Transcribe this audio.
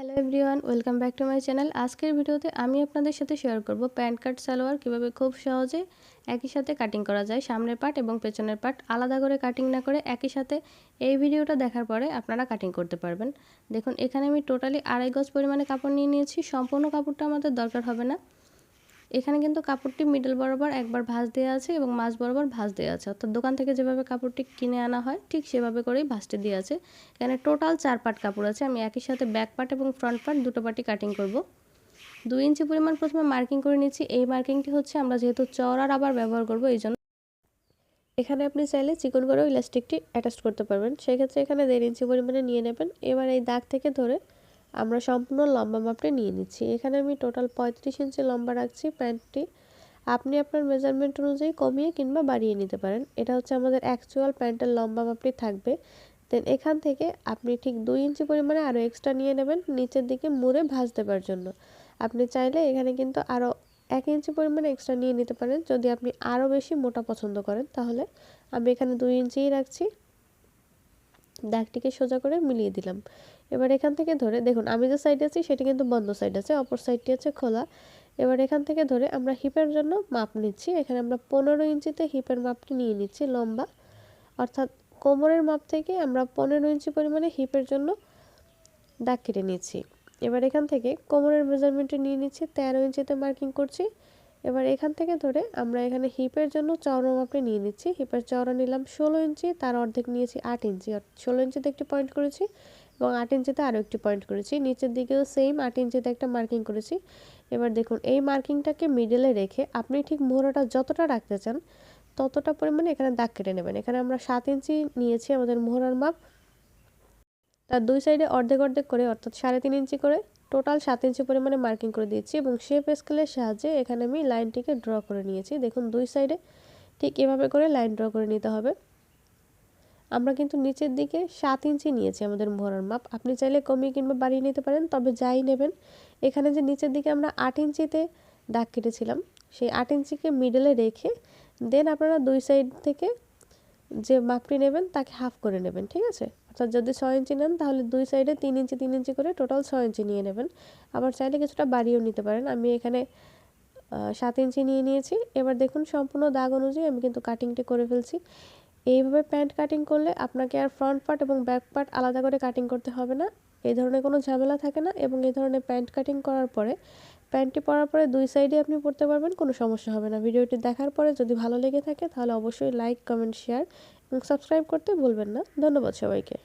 Hello everyone welcome back to my channel আজকের ভিডিওতে আমি আপনাদের সাথে শেয়ার করব প্যান্ট কাট, সালোয়ার কীভাবে খুব সহজে একই সাথে কাটিং করা যায়, সামনের পার্ট এবং পেছনের পার্ট আলাদা করে কাটিং না করে একই সাথে এই ভিডিওটা দেখার পরে আপনারা কাটিং করতে পারবেন। দেখুন, এখানে আমি টোটালি আড়াই গজ পরিমাণে কাপড় নিয়ে নিয়েছি, সম্পূর্ণ কাপড়টা আমাদের দরকার হবে না। এখানে কিন্তু কাপড়টি মিডল বরাবর একবার ভাঁজ দেওয়া আছে এবং মাঝ বরাবর ভাঁজ দেওয়া আছে। অর্থাৎ দোকান থেকে যেভাবে কাপড়টি কিনে আনা হয়, ঠিক সেভাবে করেই ভাঁজটি দেওয়া আছে। এখানে টোটাল চার পাট কাপড় আছে। আমি একই সাথে ব্যাক পার্ট এবং ফ্রন্ট পার্ট দুটো পার্টি কাটিং করব। দুই ইঞ্চি পরিমাণ প্রথমে মার্কিং করে নিচ্ছি। এই মার্কিংটি হচ্ছে আমরা যেহেতু চওড়ার আবার ব্যবহার করব, এই জন্য এখানে আপনি চাইলে চিকন করেও ইলাস্টিকটি অ্যাটাচ করতে পারবেন। সেক্ষেত্রে এখানে দেড় ইঞ্চি পরিমাণে নিয়ে নেবেন। এবার এই দাগ থেকে ধরে আমরা সম্পূর্ণ লম্বা মাপটা নিয়ে নিচ্ছি। এখানে আমি টোটাল পঁয়ত্রিশ ইঞ্চি লম্বা রাখছি প্যান্টটি। আপনি আপনার মেজারমেন্ট অনুযায়ী কমিয়ে কিংবা বাড়িয়ে নিতে পারেন। এটা হচ্ছে আমাদের অ্যাকচুয়াল প্যান্টের লম্বা মাপটি থাকবে। দেন এখান থেকে আপনি ঠিক দুই ইঞ্চি পরিমাণে আরও এক্সট্রা নিয়ে নেবেন নিচের দিকে মুড়ে ভাঁজ দেবার জন্য। আপনি চাইলে এখানে কিন্তু আরও এক ইঞ্চি পরিমাণে এক্সট্রা নিয়ে নিতে পারেন। যদি আপনি আরও বেশি মোটা পছন্দ করেন তাহলে। আমি এখানে দুই ইঞ্চিই রাখছি। দাগটিকে সোজা করে মিলিয়ে দিলাম। এবার এখান থেকে ধরে, দেখুন, আমি যে সাইড আছি, সেটি কিন্তু বন্ধ সাইড আছে, অপর সাইডটি আছে খোলা। এবার এখান থেকে ধরে আমরা হিপের জন্য মাপ নিচ্ছি। এখানে আমরা পনেরো ইঞ্চিতে হিপের মাপটি নিয়ে নিচ্ছি, লম্বা। অর্থাৎ কোমরের মাপ থেকে আমরা পনেরো ইঞ্চি পরিমাণে হিপের জন্য দাগ কেটে নিচ্ছি। এবার এখান থেকে কোমরের মেজারমেন্টটি নিয়ে নিচ্ছি, তেরো ইঞ্চিতে মার্কিং করছি। এবার এখান থেকে ধরে আমরা এখানে হিপের জন্য চওড়া মাপে নিয়ে নিচ্ছি। হিপের চওড়া নিলাম ষোলো ইঞ্চি, তার অর্ধেক নিয়েছি আট ইঞ্চি। ষোলো ইঞ্চিতে একটি পয়েন্ট করেছি এবং আট ইঞ্চিতে আরও একটি পয়েন্ট করেছি। নিচের দিকেও সেম আট ইঞ্চিতে একটা মার্কিং করেছি। এবার দেখুন, এই মার্কিংটাকে মিডলে রেখে আপনি ঠিক মোহরাটা যতটা রাখতে চান, ততটা পরিমাণে এখানে দাগ কেটে নেবেন। এখানে আমরা সাত ইঞ্চি নিয়েছি আমাদের মোহরার মাপ। তার দুই সাইডে অর্ধেক অর্ধেক করে, অর্থাৎ সাড়ে তিন ইঞ্চি করে টোটাল সাত ইঞ্চি পরিমাণে মার্কিং করে দিয়েছি এবং শেপ স্কেলের সাহায্যে এখানে আমি লাইনটিকে ড্র করে নিয়েছি। দেখুন, দুই সাইডে ঠিক এভাবে করে লাইন ড্র করে নিতে হবে। আমরা কিন্তু নিচের দিকে সাত ইঞ্চি নিয়েছি আমাদের মোহরার মাপ। আপনি চাইলে কমিয়ে কিংবা বাড়িয়ে নিতে পারেন, তবে যাই নেবেন। এখানে যে নিচের দিকে আমরা আট ইঞ্চিতে দাগ কেটেছিলাম, সেই আট ইঞ্চিকে মিডলে রেখে দেন আপনারা দুই সাইড থেকে যে মাপটি নেবেন তাকে হাফ করে নেবেন, ঠিক আছে? অর্থাৎ যদি ছয় ইঞ্চি নেন তাহলে দুই সাইডে তিন ইঞ্চি তিন ইঞ্চি করে টোটাল ছয় ইঞ্চি নিয়ে নেবেন। আবার চাইলে কিছুটা বাড়িয়েও নিতে পারেন। আমি এখানে সাত ইঞ্চি নিয়ে নিয়েছি। এবার দেখুন সম্পূর্ণ দাগ অনুযায়ী আমি কিন্তু কাটিংটি করে ফেলছি। এইভাবে প্যান্ট কাটিং করলে আপনাকে আর ফ্রন্ট পার্ট এবং ব্যাক পার্ট আলাদা করে কাটিং করতে হবে না। এই ধরনের কোনো ঝামেলা থাকে না এবং এই ধরনের প্যান্ট কাটিং করার পরে, প্যান্টটি পরার পরে দুই সাইডে আপনি পরতে পারবেন, কোনো সমস্যা হবে না। ভিডিওটি দেখার পরে যদি ভালো লেগে থাকে তাহলে অবশ্যই লাইক, কমেন্ট, শেয়ার এবং সাবস্ক্রাইব করতে ভুলবেন না। ধন্যবাদ সবাইকে।